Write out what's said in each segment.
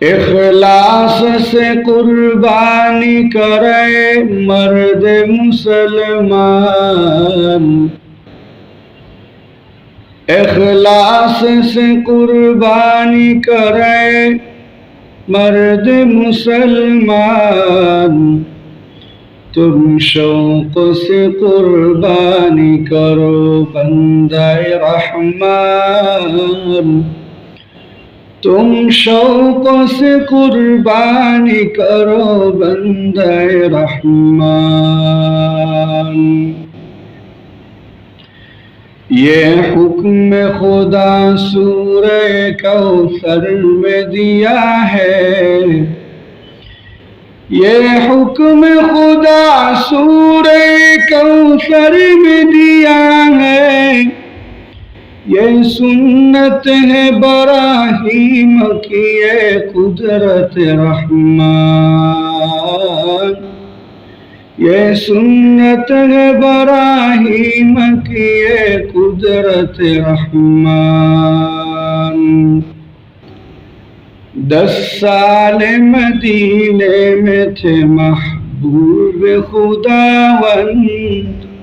اخلاص سے قربانی کرے مرد مسلمان اخلاص سے قربانی کرے مرد مسلمان تم شوق سے قربانی کرو بندہ رحمان تم شوق سے قربانی کرو بندہ رحمان۔ یہ حکم خدا سورہ کوثر میں دیا ہے۔ یہ حکم خدا سورہ کوثر میں دیا ہے۔ یہ سنت ہے براہیم کی یہ قدرت رحمان۔ یہ سنت ہے براہیم کی یہ قدرت رحمان۔ دس سال مدینے میں تھے محبوب خداوند۔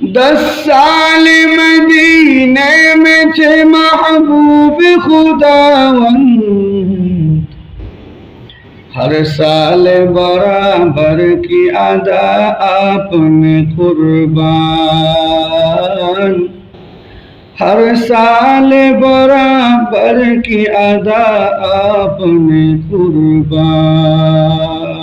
دس سال مدینے میں تھے محبوب خداوند ہر سال برابر کی ادا آپ نے قربان. ہر سال برابر کی ادا آپ نے قربان.